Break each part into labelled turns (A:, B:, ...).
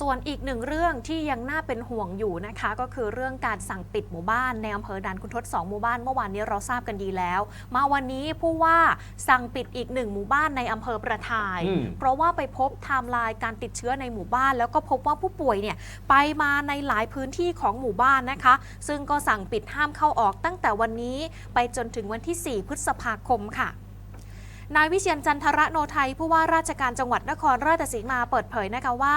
A: ส่วนอีกหนึ่งเรื่องที่ยังน่าเป็นห่วงอยู่นะคะ ก็คือเรื่องการสั่งปิดหมู่บ้านในอำเภอด่านคุณทศสองหมู่บ้านเมื่อวานนี้เราทราบกันดีแล้ว มาวันนี้ผู้ว่าสั่งปิดอีกหนึ่งหมู่บ้านในอำเภอประทาย
B: อืม
A: เพราะว่าไปพบไทม์ไลน์การติดเชื้อในหมู่บ้าน แล้วก็พบว่าผู้ป่วยเนี่ยไปมาในหลายพื้นที่ของหมู่บ้านนะคะ ซึ่งก็สั่งปิดห้ามเข้าออกตั้งแต่วันนี้ ไปจนถึงวันที่ 4 พฤษภาคมค่ะ นายวิเชียนจันทระโนไทยผู้ว่าราชการจังหวัดนครราชสีมาเปิดเผยนะคะว่า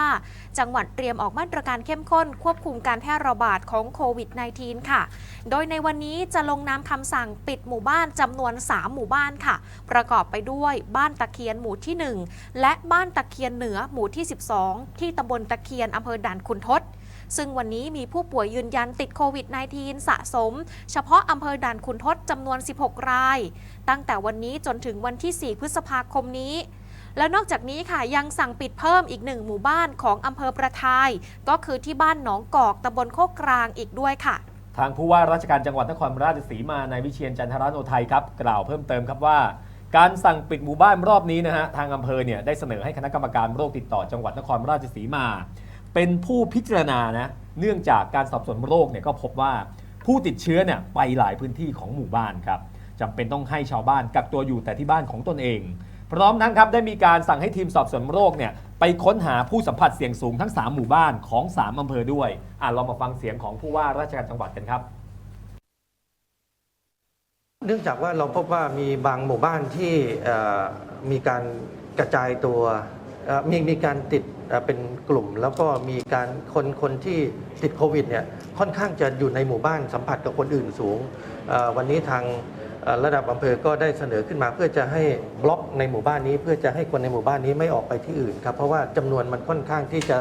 A: จังหวัดเตรียมออกมาตรการเข้มข้น ควบคุมการแพร่ระบาดของโควิด -19 ค่ะ โดยในวันนี้จะลงนามคำสั่งปิดหมู่บ้านจำนวน 3 หมู่บ้านค่ะ ประกอบไปด้วยบ้านตะเคียนหมู่ที่ 1 และบ้านตะเคียนเหนือหมู่ที่ 12 ที่ตำบลตะเคียนอำเภอด่านคุณทศ ซึ่งวันนี้มีผู้ป่วยยืนยันติดโควิด -19 สะสม เฉพาะอำเภอด่านคุณทศจำนวน 16 ราย ตั้งแต่วันนี้จนถึงวันที่ 4 พฤษภาคมนี้แล้วนอกจากนี้ค่ะยังสั่งปิดเพิ่มอีกหนึ่งหมู่บ้านของอำเภอประทาย ก็คือที่บ้านหนองกอกตำบลโคกกลางอีกด้วยค่ะ
B: ทางผู้ว่าราชการจังหวัดนครราชสีมานายวิเชียนจันทรโนไทยครับกล่าวเพิ่มเติมครับว่า การสั่งปิดหมู่บ้านรอบนี้นะฮะทางอำเภอเนี่ยได้เสนอให้คณะกรรมการโรคติดต่อจังหวัดนครราชสีมา เป็นผู้พิจารณานะเนื่องจากการสอบสวนโรคเนี่ยก็พบว่าผู้ติดเชื้อเนี่ยไปหลายพื้นที่ของหมู่บ้านครับจำเป็นต้องให้ชาวบ้านกักตัวอยู่แต่ที่บ้านของตนเอง พร้อมทั้งครับได้มีการสั่งให้ทีมสอบสวนโรคเนี่ยไปค้นหาผู้สัมผัสเสี่ยงสูงทั้ง 3 หมู่บ้านของ 3อำเภอด้วยอะเรามาฟังเสียงของผู้ว่าราชการจังหวัดกันครับ
C: เนื่องจากว่าเราพบว่ามีบางหมู่บ้านที่เอ่อมีการกระจายตัว มีมีการติดเป็นกลุ่ม แล้วก็มีการคนคนที่ติดโควิดเนี่ยค่อนข้างจะอยู่ในหมู่บ้านสัมผัสกับคนอื่นสูง วันนี้ทางระดับอำเภอก็ได้เสนอขึ้นมาเพื่อจะให้บล็อกในหมู่บ้านนี้ เพื่อจะให้คนในหมู่บ้านนี้ไม่ออกไปที่อื่นครับเพราะว่าจำนวนมันค่อนข้างที่จะ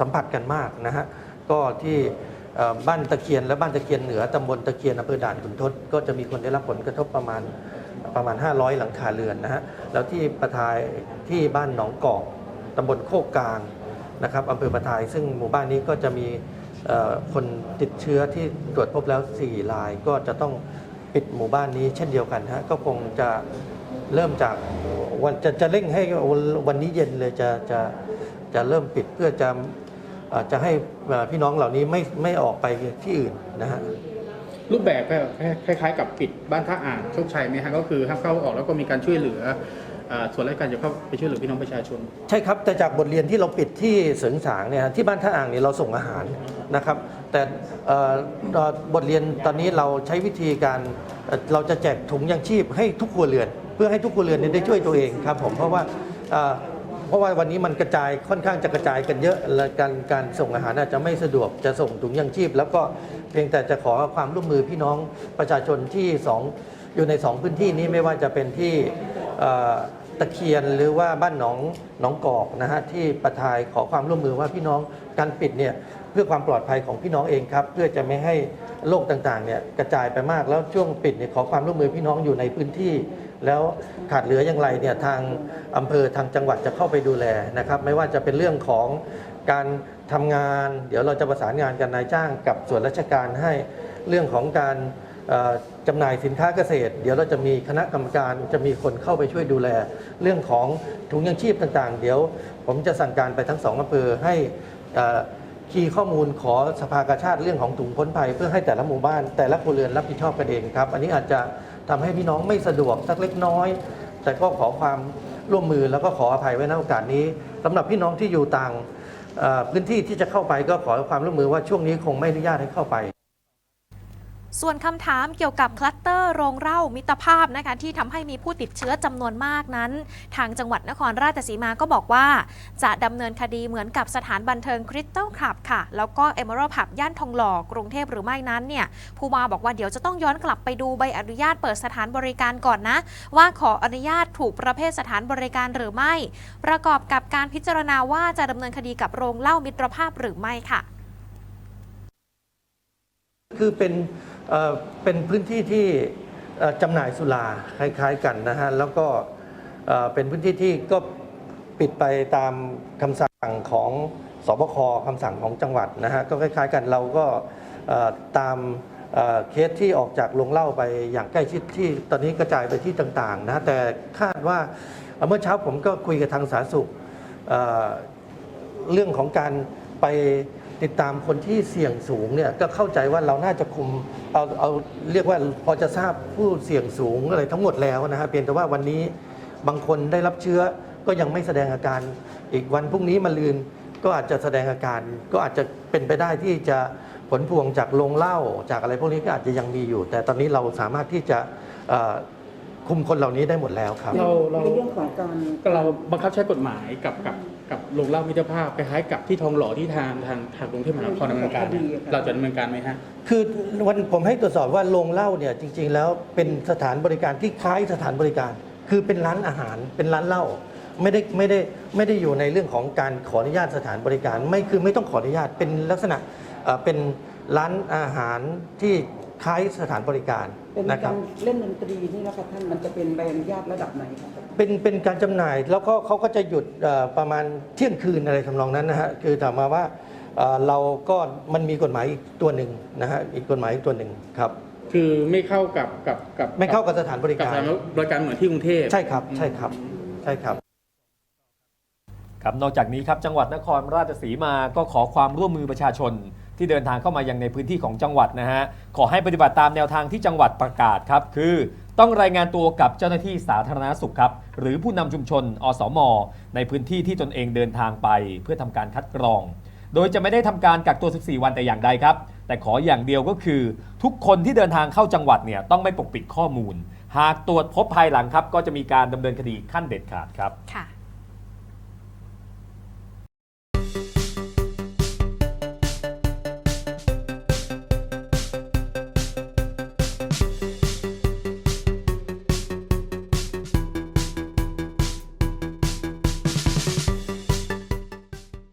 C: สัมผัสกันมากนะฮะก็ที่บ้านตะเคียนและบ้านตะเคียนเหนือตำบลตะเคียนอำเภอด่านขุนทดก็จะมีคนได้รับผลกระทบประมาณประมาณ 500 หลังคาเรือนนะฮะแล้วที่ประทายที่บ้านหนองกอกำบลโคกกลางนะครับอำเภอประทาย ซึ่งหมู่บ้านนี้ก็จะมีคนติดเชื้อที่ตรวจพบแล้ว 4 รายก็จะต้องปิดหมู่บ้านนี้เช่นเดียวกันฮะก็คงจะเริ่มจากวันจะจะเร่งให้วันนี้เย็นเลยจะจะจะเริ่มปิดเพื่อจะจะให้พี่น้องเหล่านี้ไม่ไม่ออกไปที่อื่นนะฮะ
D: รูปแบบคล้ายๆ กับปิดบ้านท่าอ่างโชคชัยไหมฮะก็คือห้ามเข้าออกแล้วก็มีการช่วยเหลือ ส่วนราชการจะเข้าไปช่วยเหลือพี่น้องประชาชน
C: ใช่ครับ แต่จากบทเรียนที่เราปิดที่เสริงสางเนี่ยที่บ้านท่าอ่างเนี่ยเราส่งอาหารนะครับ แต่เอ่อเอ่อบทเรียนตอนนี้เราใช้วิธีการเอ่อเราจะแจกถุงยังชีพให้ทุกครัวเรือน เพื่อให้ทุกครัวเรือนเนยได้ช่วยตัวเองครับผมเพราะว่าเอ่อเพราะว่าวันนี้มันกระจายค่อนข้างจะกระจายกันเยอะและการการส่งอาหารอาจจะไม่สะดวกจะส่งถุงยังชีพ แล้วก็เพียงแต่จะขอความร่วมมือพี่น้องประชาชนที่สองอยู่ในสองพื้นที่นี้ไม่ว่าจะเป็นที่เอ่อ ตะเคียนหรือว่าบ้านหนองหนองกอกนะฮะที่ประทายขอความร่วมมือว่าพี่น้องการปิดเนี่ยเพื่อความปลอดภัยของพี่น้องเองครับ เพื่อจะไม่ให้โรคต่างๆเนี่ยกระจายไปมากแล้วช่วงปิดเนี่ยขอความร่วมมือพี่น้องอยู่ในพื้นที่ แล้วขาดเหลืออย่างไรเนี่ยทางอำเภอทางจังหวัดจะเข้าไปดูแลนะครับ ไม่ว่าจะเป็นเรื่องของการทำงาน เดี๋ยวเราจะประสานงานกันนายจ้างกับส่วนราชการให้เรื่องของการ จำหน่ายสินค้าเกษตร เดี๋ยวเราจะมีคณะกรรมการจะมีคนเข้าไปช่วยดูแล เรื่องของถุงยังชีพต่างๆ เดี๋ยว ผมจะสั่งการไปทั้งสองอำเภอให้คีย์ข้อมูลขอสภากาชาติเรื่องของถุงพ้นภัยเพื่อให้แต่ละหมู่บ้าน แต่ละครัวเรือนรับผิดชอบกันเองครับ อันนี้อาจจะทำให้พี่น้องไม่สะดวกสักเล็กน้อย แต่ก็ขอความร่วมมือแล้วก็ขออภัยไว้ในโอกาสนี้สำหรับพี่น้องที่อยู่ต่างพื้นที่ที่จะเข้าไปก็ขอความร่วมมือว่าช่วงนี้คงไม่อนุญาตให้เข้าไป
A: ส่วนคำถามเกี่ยวกับคลัสเตอร์โรงเหล้ามิตรภาพนะคะที่ทำให้มีผู้ติดเชื้อจำนวนมากนั้น ทางจังหวัดนครราชสีมาก็บอกว่า จะดำเนินคดีเหมือนกับสถานบันเทิงคริสตัลคลับค่ะ แล้วก็เอเมอรัลผับย่านทองหล่อกรุงเทพหรือไม่นั้นเนี่ยผู้มาบอกว่าเดี๋ยวจะต้องย้อนกลับไปดูใบอนุญาตเปิดสถานบริการก่อนนะ ว่าขออนุญาตถูกประเภทสถานบริการหรือไม่ ประกอบกับการพิจารณาว่าจะดำเนินคดีกับโรงเหล้ามิตรภาพหรือไม่ค่ะ
C: คือเป็น เอ่อเป็นพื้นที่ที่เอ่อจำหน่ายสุราคล้ายๆกันนะฮะแล้วก็เอ่อเป็นพื้นที่ที่ก็ปิดไปตามคำสั่งของสบคคำสั่งของจังหวัดนะฮะก็คล้ายๆกันเราก็เอ่อตามเอ่อเคสที่ออกจากโรงเหล้าไปอย่างใกล้ชิดที่ตอนนี้กระจายไปที่ต่างๆนะฮะแต่คาดว่าเอ่อเมื่อเช้าผมก็คุยกับทางสาธารณสุขเอ่อ เรื่องของการไป ติดตามคนที่เสี่ยงสูงเนี่ยก็เข้าใจว่าเราน่าจะคุมเอาเอาเรียกว่าพอจะทราบผู้เสี่ยงสูงอะไรทั้งหมดแล้วนะฮะเพียงแต่ว่าวันนี้บางคนได้รับเชื้อก็ยังไม่แสดงอาการ อีกวันพรุ่งนี้มาลืนก็อาจจะแสดงอาการ ก็อาจจะเป็นไปได้ที่จะผลพวงจากโรงเหล้าจากอะไรพวกนี้ก็อาจจะยังมีอยู่ แต่ตอนนี้เราสามารถที่จะเอ่อคุมคนเหล่านี้ได้หมดแล้วครับ
D: เราเรา
E: ในเรื่องของการ
D: ก็เราบังคับใช้กฎหมายกับกับ กับโรงเหล่ามิตรภาพคล้ายๆกับที่ทองหล่อที่ทางทางทางกรุงเทพมหานครดำเนินการเนี่ยเราจะดำเนินการไหมฮะ
C: คือวันผมให้ตรวจสอบว่าโรงเหล้าเนี่ยจริง ๆ แล้วเป็นสถานบริการที่คล้ายสถานบริการ คือเป็นร้านอาหารเป็นร้านเหล้าไม่ได้ไม่ได้ไม่ได้อยู่ในเรื่องของการขออนุญาตสถานบริการ ไม่คือไม่ต้องขออนุญาตเป็นลักษณะเอ่อเป็นร้านอาหารที่คล้ายสถานบริการ
E: เป็น
C: นะค
E: กา
C: รับ
E: รเล่นดนตรีนี่นะคะท่านมันจะเป็นใบอนุญาตระดับไหนครับ
C: เป็นเป็นการจำหน่ายแล้วก็เขาก็จะหยุดเอ่อประมาณเที่ยงคืนอะไรทำนองนั้นนะฮะคือถามมาว่าเอ่อเราก็มันมีกฎหมายอีกตัวหนึ่งนะฮะอีกกฎหมายอีกตัวหนึ่งครับ
D: คือไม่เข้ากับกับกับ
C: ไม่เข้ากับสถานบริ
D: กับ
C: การ
D: สถานบริการเหมือนที่กรุงเทพ
C: ใช่ครับใช่ครับใช่ครับ
B: ครับนอกจากนี้ครับจังหวัดนครราชสีมาก็ขอความร่วมมือประชาชน ที่เดินทางเข้ามายังในพื้นที่ของจังหวัดนะฮะขอให้ปฏิบัติตามแนวทางที่จังหวัดประกาศครับคือต้องรายงานตัวกับเจ้าหน้าที่สาธารณสุขครับ หรือผู้นำชุมชน อสม ในพื้นที่ที่ตนเองเดินทางไป เพื่อทำการคัดกรอง โดยจะไม่ได้ทำการกักตัว 14 วันแต่อย่างใดครับ แต่ขออย่างเดียวก็คือ ทุกคนที่เดินทางเข้าจังหวัดเนี่ยต้องไม่ปกปิดข้อมูล หากตรวจพบภายหลังครับ ก็จะมีการดำเนินคดีขั้นเด็ดขาดครับ
A: ค่ะ